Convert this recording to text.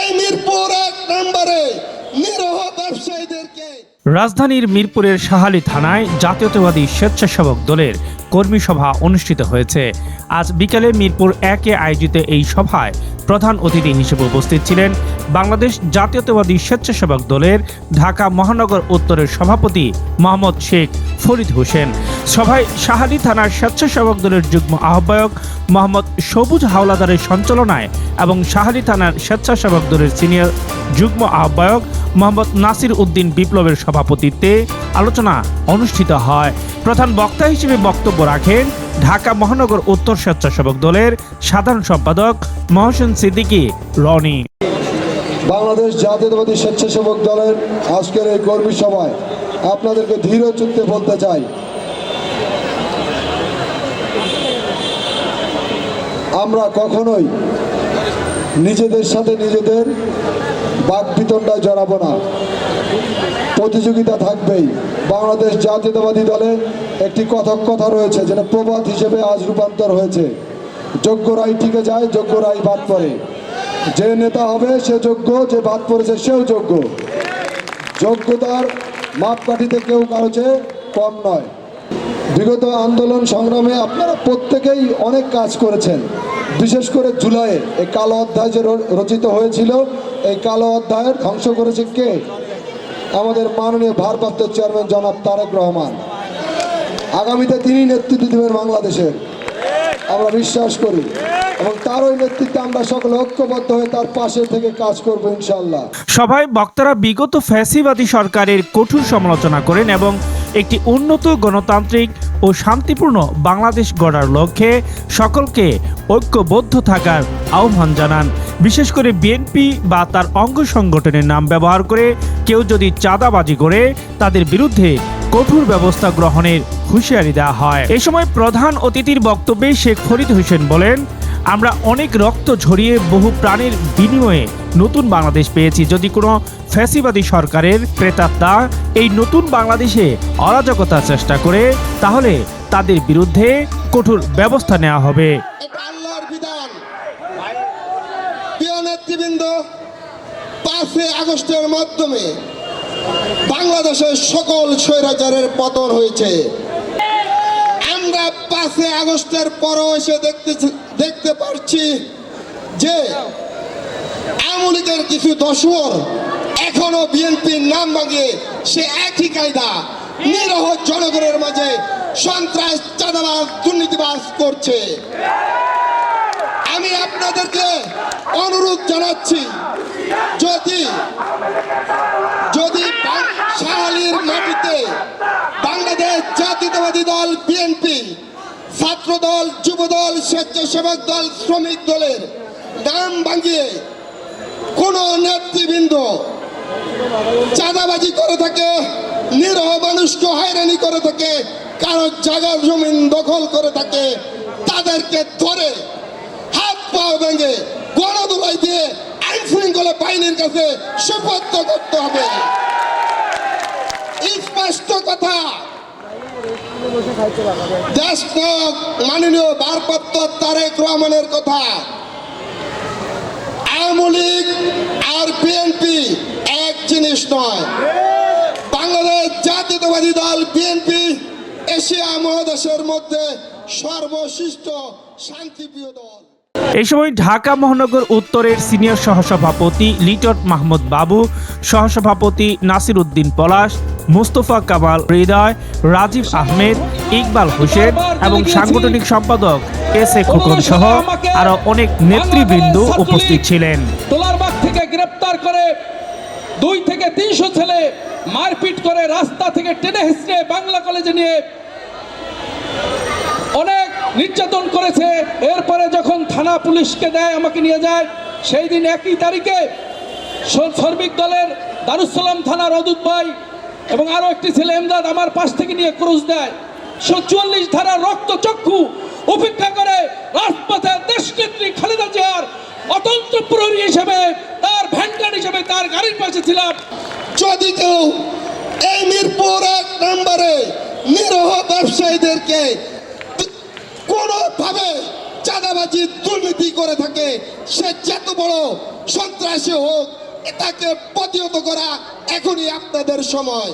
এই মিরপুর এক নম্বরে নিরহ ব্যবসায়ীদেরকে রাজধানীর মিরপুরের শাহালি থানায় জাতীয়তাবাদী স্বেচ্ছাসেবক দলের কর্মী সভা অনুষ্ঠিত হয়েছে। আজ বিকেলে মিরপুর একে আয়োজিত এই সভায় প্রধান অতিথি হিসেবে উপস্থিত ছিলেন বাংলাদেশ জাতীয়তাবাদী স্বেচ্ছাসেবক দলের ঢাকা মহানগর উত্তরের সভাপতি মোহাম্মদ শেখ ফরিদ হোসেন। সভায় শাহালি থানার স্বেচ্ছাসেবক দলের যুগ্ম আহ্বায়ক মোহাম্মদ সবুজ হাওলাদারের সঞ্চালনায় এবং শাহালি থানার স্বেচ্ছাসেবক দলের সিনিয়র যুগ্ম আহ্বায়ক মোহাম্মদ নাসির উদ্দিন বিপ্লবের সভাপতিত্বে আলোচনা অনুষ্ঠিত হয়। প্রধান বক্তা হিসেবে বক্তব্য রাখেন ঢাকা মহানগর উত্তর স্বেচ্ছাসেবক দলের সাধারণ সম্পাদক মহসেন সিদ্দিকী রনি। বাংলাদেশ জাতীয়তাবাদী স্বেচ্ছাসেবক দলের আজকের এই কর্মী সভায় আপনাদেরকে ধীর চিত্তে বলতে চাই আমরা কখনোই নিজেদের সাথে নিজেদের বাকবিতণ্ডায় জড়াবো না। প্রতিযোগিতা থাকবেই। বাংলাদেশ জাতীয়তাবাদী দলে একটি কথক কথা রয়েছে যেটা প্রবাদ হিসেবে আজ রূপান্তর হয়েছে। যোগ্যরাই টিকে যায় যোগ্যরাই বাদ পড়ে। যে নেতা হবে সে যোগ্য, যে বাদ পড়েছে সেও যোগ্য। যোগ্যতার মাপকাঠিতে কেউ কারও চেয়ে কম নয়। বিগত আন্দোলন সংগ্রামে আপনারা প্রত্যেকেই অনেক কাজ করেছেন। বিশেষ করে জুলাইয়ে এই কালো অধ্যায় যে রচিত হয়েছিল, এই কালো অধ্যায়ের ধ্বংস করেছে কে? আমাদের মাননীয় ভারপ্রাপ্ত চেয়ারম্যান জনাব তারেক রহমান। আগামীতে তিনি নেতৃত্ব দেবেন বাংলাদেশের আমরা বিশ্বাস করি। এবং তার ওই নেতৃত্বে আমরা সকলে ঐক্যবদ্ধ হয়ে তার পাশে থেকে কাজ করব ইনশাল্লাহ সভায় বক্তারা বিগত ফ্যাসিবাদী সরকারের কঠোর সমালোচনা করেন এবং একটি উন্নত গণতান্ত্রিক ও শান্তিপূর্ণ বাংলাদেশ গড়ার লক্ষ্যে সকলকে ঐক্যবদ্ধ থাকার আহ্বান জানান। বিশেষ করে বিএনপি বা তার অঙ্গ সংগঠনের নাম ব্যবহার করে কেউ যদি চাঁদাবাজি করে, তাদের বিরুদ্ধে কঠোর ব্যবস্থা গ্রহণের হুঁশিয়ারি দেওয়া হয়। এ সময় প্রধান অতিথির বক্তব্যে শেখ ফরিদ হোসেন বলেন আমরা অনেক রক্ত ঝরিয়ে বহু প্রাণের বিনিময়ে নতুন বাংলাদেশ পেয়েছি। যদি কোনো ফ্যাসিবাদী সরকারের প্রেতাত্মা এই নতুন বাংলাদেশে অরাজকতার চেষ্টা করে, তাহলে তাদের বিরুদ্ধে কঠোর ব্যবস্থা নেওয়া হবে। আগস্টের মাধ্যমে বাংলাদেশের সকল স্বৈরাচারের পতন হয়েছে। পাঁচই আগস্টের পরও এসে দেখতে দেখতে পাচ্ছি যে আওয়ামী লীগের কিছু দশর এখনও বিএনপির নাম ভাঙিয়ে সে একই কায়দা। নিরহ জনগণের মাঝে সন্ত্রাস, চাঁদাবাজ, দুর্নীতিবাজ করছে। আমি আপনাদেরকে অনুরোধ জানাচ্ছি, যদি যদি বাং- শাহালির মাটিতে বাংলাদেশ জাতীয়তাবাদী দল বিএনপি ছাত্র দল যুব দল স্বেচ্ছাসেবক দল, শ্রমিক দলের নাম ভাঙিয়ে কোন নেতৃবৃন্দ চাঁদাবাজি করে থাকে, নিরহ মানুষকে হয়রানি করে থাকে, কারও জায়গা জমিন দখল করে থাকে, তাদেরকে ধরে হাত পা ভেঙে গণদোলাই দিয়ে আইন শৃঙ্খলা বাহিনীর কাছে সুপত্র করতে হবে স্পষ্ট কথা দেশ মাননীয় ভারপ্রাপ্ত তারেক রহমানের কথা। আওয়ামী লীগ আর বিএনপি এক জিনিস নয়। বাংলাদেশ জাতীয়তাবাদী দল বিএনপি এশিয়া মহাদেশের মধ্যে সর্বশ্রেষ্ঠ শান্তিপ্রিয় দল। এই সময় ঢাকা মহানগর উত্তরের সিনিয়র সহসভাপতি লিটন মাহমুদ বাবু, সহসভাপতি নাসির উদ্দিন পলাশ, মুস্তফা কামাল হৃদয়, রাজীব আহমেদ, ইকবাল হোসেন এবং সাংগঠনিক সম্পাদক এস এ খোকন সহ আরও অনেক নেতৃবৃন্দ উপস্থিত ছিলেন। থেকে গ্রেপ্তার করে দুই থেকে তিনশো ছেলে মারপিট করে রাস্তা থেকে টেনে হিসড়ে বাংলা কলেজে নিয়ে অনেক নির্যাতন করেছে। এরপরে যখন থানা পুলিশকে দেয়, আমাকে নিয়ে যায়। সেই দিন একই তারিখে শ্রমিক দলের দারুসালাম থানার অদূত ভাই এবং আরও একটি ছেলে এমদাদ আমার পাশ থেকে নিয়ে ক্রুশ দেয়। চুয়াল্লিশ ধারার রক্ত চক্ষু উপেক্ষা করে রাজপথে দেশনেত্রী খালেদা জিয়ার অতন্ত্র প্রহরী হিসেবে তার ভ্যানগার্ড হিসেবে তার গাড়ির পাশে ছিলাম। যদি কেউ এই মিরপুর এক নম্বরে নিরহ ব্যবসায়ীদেরকে কোনোভাবে চাঁদাবাজি দুর্নীতি করে থাকে, সে যত বড় সন্ত্রাসী হোক তাকে প্রতিহত করা এখনই আপনাদের সময়।